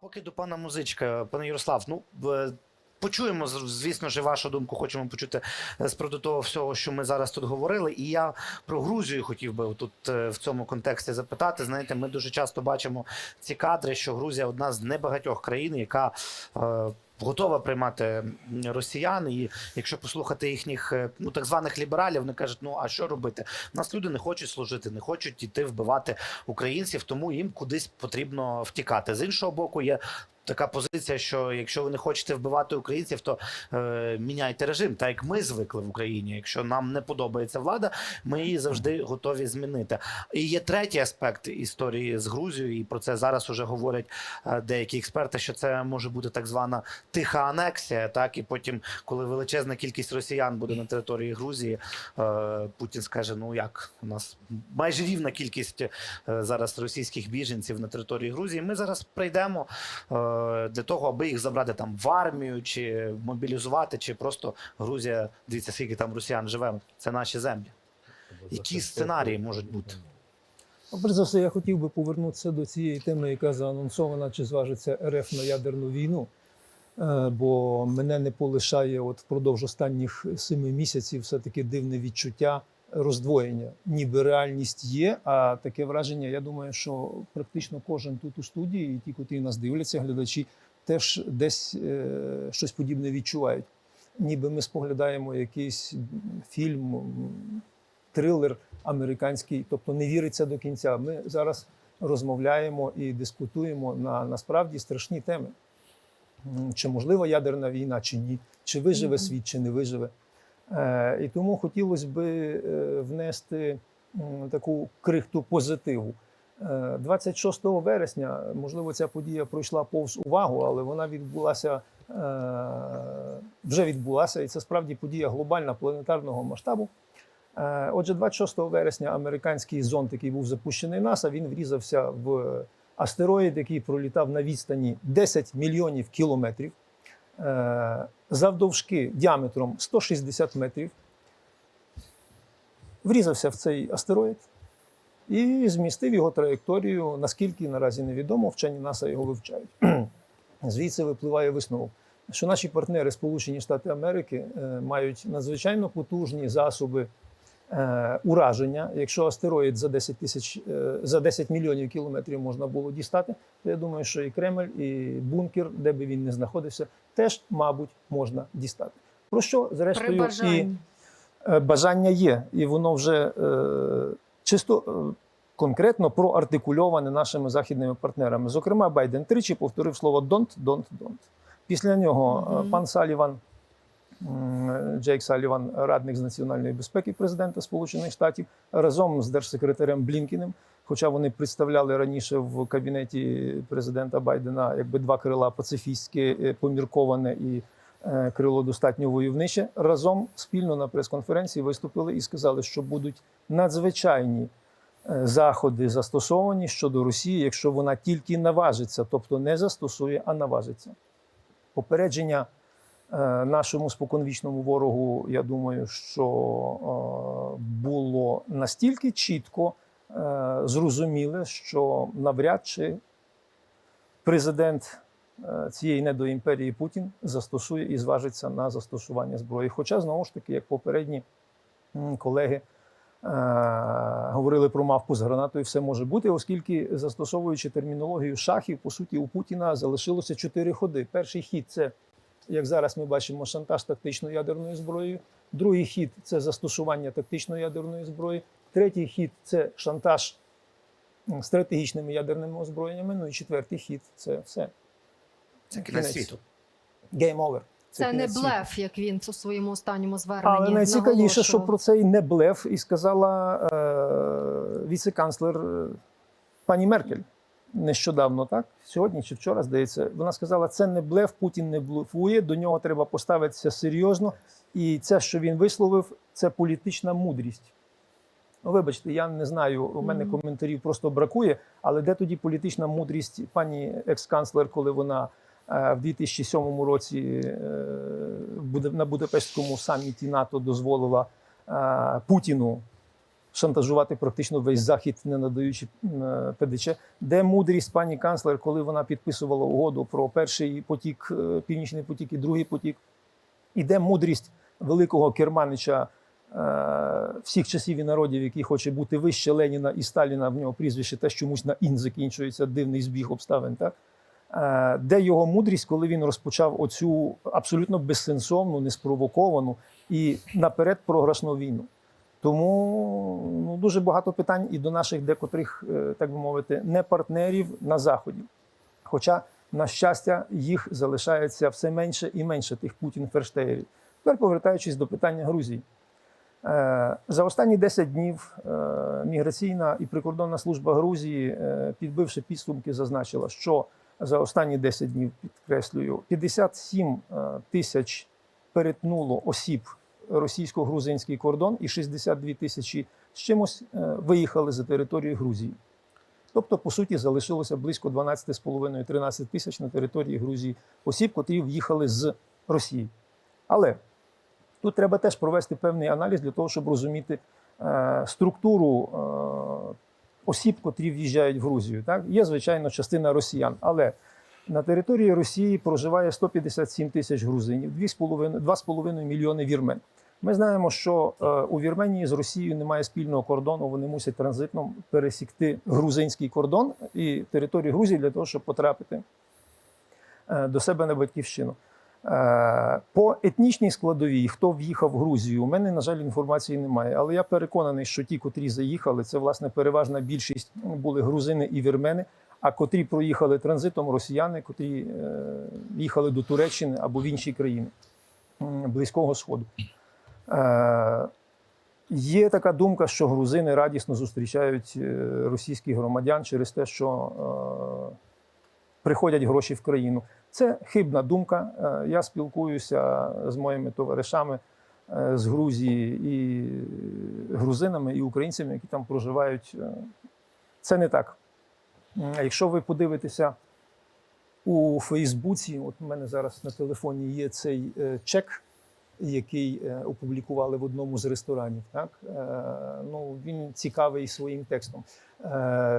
поки до пана музичка, пане Ярослав, ну е, почуємо, звісно ж, вашу думку. Хочемо почути е, з приводу того всього, що ми зараз тут говорили. І я про Грузію хотів би тут е, в цьому контексті запитати. Знаєте, ми дуже часто бачимо ці кадри, що Грузія одна з небагатьох країн, яка готова приймати росіян. І якщо послухати їхніх е, ну так званих лібералів, вони кажуть, ну а що робити? У нас люди не хочуть служити, не хочуть іти вбивати українців, тому їм кудись потрібно втікати. З іншого боку, є. Така позиція, що якщо ви не хочете вбивати українців, то е, міняйте режим, так як ми звикли в Україні. Якщо нам не подобається влада, ми її завжди готові змінити. І є третій аспект історії з Грузією, і про це зараз уже говорять е, деякі експерти, що це може бути так звана тиха анексія. Так і потім, коли величезна кількість росіян буде на території Грузії, е, Путін скаже: ну як у нас майже рівна кількість е, зараз російських біженців на території Грузії. Ми зараз прийдемо е, для того, аби їх забрати там в армію, чи мобілізувати, чи просто Грузія. Дивіться, скільки там росіян живе. Це наші землі. Які сценарії можуть бути? Ну, Перш за все, я хотів би повернутися до цієї теми, яка заанонсована, чи зважиться РФ на ядерну війну. Е, Бо мене не полишає от впродовж останніх семи місяців все-таки дивне відчуття роздвоєння. Ніби реальність є, а таке враження, я думаю, що практично кожен тут у студії, і ті, котрі нас дивляться, глядачі, теж десь е, щось подібне відчувають. Ніби ми споглядаємо якийсь фільм, трилер американський, тобто не віриться до кінця. Ми зараз розмовляємо і дискутуємо на насправді страшні теми. Чи можлива ядерна війна, чи ні, чи виживе світ, чи не виживе. Е, і тому хотілося би е, внести таку крихту позитиву. Е, 26 вересня, можливо, ця подія пройшла повз увагу, але вона відбулася е, вже відбулася, і це справді подія глобальна планетарного масштабу. Е, Отже, 26 вересня американський зонд, який був запущений НАСА, він врізався в астероїд, який пролітав на відстані 10 мільйонів кілометрів, е, завдовжки діаметром 160 метрів. Врізався в цей астероїд і змістив його траєкторію, наскільки наразі невідомо, вчені НАСА його вивчають. Звідси випливає висновок, що наші партнери, Сполучені Штати Америки, е, мають надзвичайно потужні засоби ураження. Якщо астероїд за 10 тисяч е, за 10 мільйонів кілометрів можна було дістати, то я думаю, що і Кремль, і бункер, де би він не знаходився, теж, мабуть, можна дістати. Про що, зрештою, і е, бажання є, і воно вже е, чисто е, конкретно проартикульоване нашими західними партнерами. Зокрема, Байден тричі повторив слово «don't», «don't», «don't». Після нього е, Мгм. пан Саліван, Джейк Саліван, радник з національної безпеки президента Сполучених Штатів, разом з держсекретарем Блінкіним. Хоча вони представляли раніше в кабінеті президента Байдена якби два крила пацифістське, помірковане і е, крило достатньо войовниче, разом спільно на прес-конференції виступили і сказали, що будуть надзвичайні е, заходи застосовані щодо Росії, якщо вона тільки наважиться, тобто не застосує, а наважиться. Попередження нашому споконвічному ворогу, я думаю, що е, було настільки чітко е, зрозуміле, що навряд чи президент е, цієї недоімперії Путін застосує і зважиться на застосування зброї. Хоча, знову ж таки, як попередні колеги е, говорили про мавпу з гранатою, все може бути, оскільки застосовуючи термінологію шахів, по суті, у Путіна залишилося чотири ходи. Перший хід це, як зараз ми бачимо, шантаж тактичною ядерною зброєю. Другий хід це застосування тактичної ядерної зброї. Третій хід це шантаж стратегічними ядерними озброєннями. Ну і четвертий хід це все. Це кінець світу. Game over. Це не кінець світу. блеф, як він у своєму останньому зверненні. Але найцікавіше, що про це і не блеф, і сказала е, віце-канцлер е, пані Меркель нещодавно, так? Сьогодні чи вчора, здається, вона сказала, це не блеф, Путін не блефує, до нього треба поставитися серйозно. І це, що він висловив, це політична мудрість. Ну, вибачте, я не знаю, у мене коментарів просто бракує, але де тоді політична мудрість пані екс-канцлер, коли вона е, в 2007 році е, на Будапештському саміті НАТО дозволила е, Путіну шантажувати практично весь захід, не надаючи е, ПДЧ. Де мудрість пані канцлер, коли вона підписувала угоду про перший потік, е, північний потік і другий потік? І де мудрість великого керманича е, всіх часів і народів, який хоче бути вище Леніна і Сталіна, в нього прізвище теж чомусь на ін закінчується дивний збіг обставин. Так? Де його мудрість, коли він розпочав оцю абсолютно безсенсовну, неспровоковану і наперед програшну війну. Тому ну, дуже багато питань і до наших декотрих, е, так би мовити, не партнерів на Заході. Хоча, на щастя, їх залишається все менше і менше тих Путін-ферштеєрів. Тепер повертаючись до питання Грузії. Е, За останні 10 днів е, міграційна і прикордонна служба Грузії, підбивши підсумки, зазначила, що за останні 10 днів, підкреслюю, 57 е, тисяч перетнуло осіб російсько-грузинський кордон і 62 тисячі з чимось е, виїхали за територію Грузії. Тобто, по суті, залишилося близько 12,5-13 тисяч на території Грузії осіб, котрі в'їхали з Росії. Але тут треба теж провести певний аналіз для того, щоб розуміти е, структуру е, осіб, котрі в'їжджають в Грузію. Так? Є, звичайно, частина росіян, але на території Росії проживає 157 тисяч грузинів, 2,5 2,5 мільйони вірмен. Ми знаємо, що е, у Вірменії з Росією немає спільного кордону. Вони мусять транзитно пересікти грузинський кордон і територію Грузії для того, щоб потрапити е, до себе на батьківщину. Е, По етнічній складовій, хто в'їхав в Грузію, у мене, на жаль, інформації немає. Але я переконаний, що ті, котрі заїхали, це власне переважна більшість були грузини і вірмени. А котрі проїхали транзитом росіяни, котрі е, їхали до Туреччини або в інші країни Близького Сходу. Е, Є така думка, що грузини радісно зустрічають е, російських громадян через те, що приходять гроші в країну. Це хибна думка. Я спілкуюся з моїми товаришами з Грузії і грузинами, і українцями, які там проживають. Це не так. Якщо ви подивитеся у Фейсбуці, от у мене зараз на телефоні є цей е, чек, який е, опублікували в одному з ресторанів. Так? Е, Ну, він цікавий своїм текстом.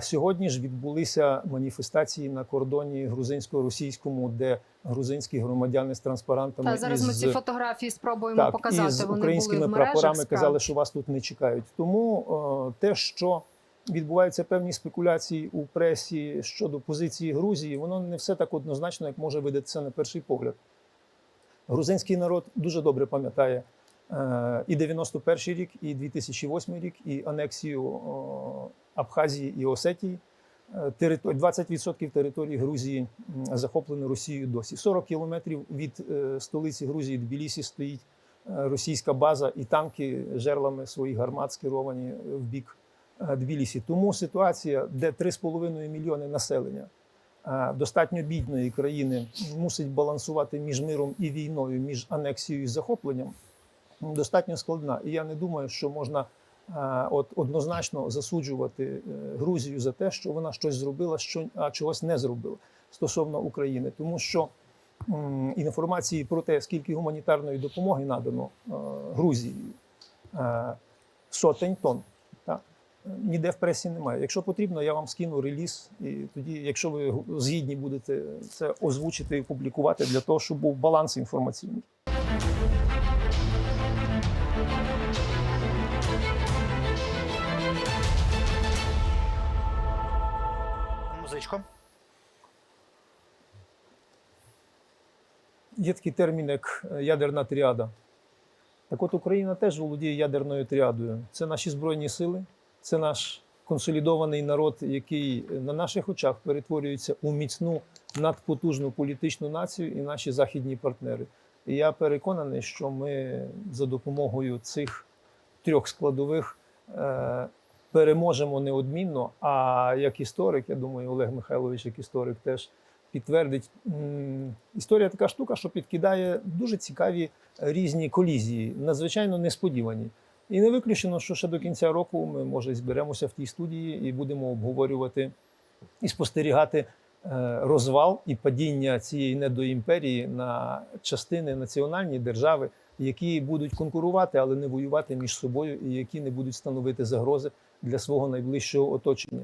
Сьогодні ж відбулися маніфестації на кордоні грузинсько-російському, де грузинські громадяни з транспарантами Та зараз ми ці фотографії спробуємо так, показати. із Вони українськими були в мережах, прапорами справді. казали, що вас тут не чекають. Тому те, що відбуваються певні спекуляції у пресі щодо позиції Грузії, воно не все так однозначно, як може видатися на перший погляд. Грузинський народ дуже добре пам'ятає е, і 91 рік, і 2008 рік, і анексію Абхазії і Осетії. Е, територ- 20% території Грузії захоплено Росією досі. 40 кілометрів від е, столиці Грузії Тбілісі стоїть е, російська база і танки жерлами своїх гармат скеровані в бік е, Тбілісі. Тому ситуація, де 3,5 мільйони населення е, достатньо бідної країни мусить балансувати між миром і війною, між анексією і захопленням, достатньо складна. І я не думаю, що можна е, от однозначно засуджувати е, Грузію за те, що вона щось зробила, що а чогось не зробила стосовно України, тому що інформації про те, скільки гуманітарної допомоги надано е, Грузії, е, сотень тонн. Ніде в пресі немає. Якщо потрібно, я вам скину реліз, і тоді, якщо ви згідні будете це озвучити і публікувати для того, щоб був баланс інформаційний. Музичко. Є такий термін, як е, ядерна тріада. Так от Україна теж володіє ядерною тріадою. Це наші збройні сили, це наш консолідований народ, який на наших очах перетворюється у міцну надпотужну політичну націю і наші західні партнери. І я переконаний, що ми за допомогою цих трьох складових е, переможемо неодмінно. А як історик, я думаю, Олег Михайлович, як історик, теж підтвердить. Історія така штука, що підкидає дуже цікаві різні колізії, надзвичайно несподівані. І не виключено, що ще до кінця року ми може зберемося в тій студії і будемо обговорювати і спостерігати е, розвал і падіння цієї недоімперії на частини національні держави, які будуть конкурувати, але не воювати між собою, і які не будуть становити загрози для свого найближчого оточення.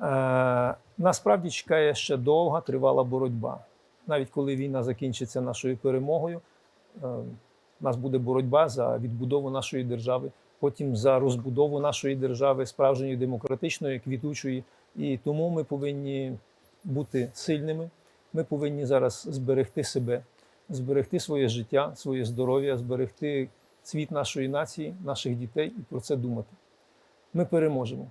Е, Насправді чекає ще довга тривала боротьба. Навіть коли війна закінчиться нашою перемогою, е, у нас буде боротьба за відбудову нашої держави, потім за розбудову нашої держави, справжньої демократичної, квітучої. І тому ми повинні бути сильними. Ми повинні зараз зберегти себе, зберегти своє життя, своє здоров'я, зберегти цвіт нашої нації, наших дітей і про це думати. Ми переможемо.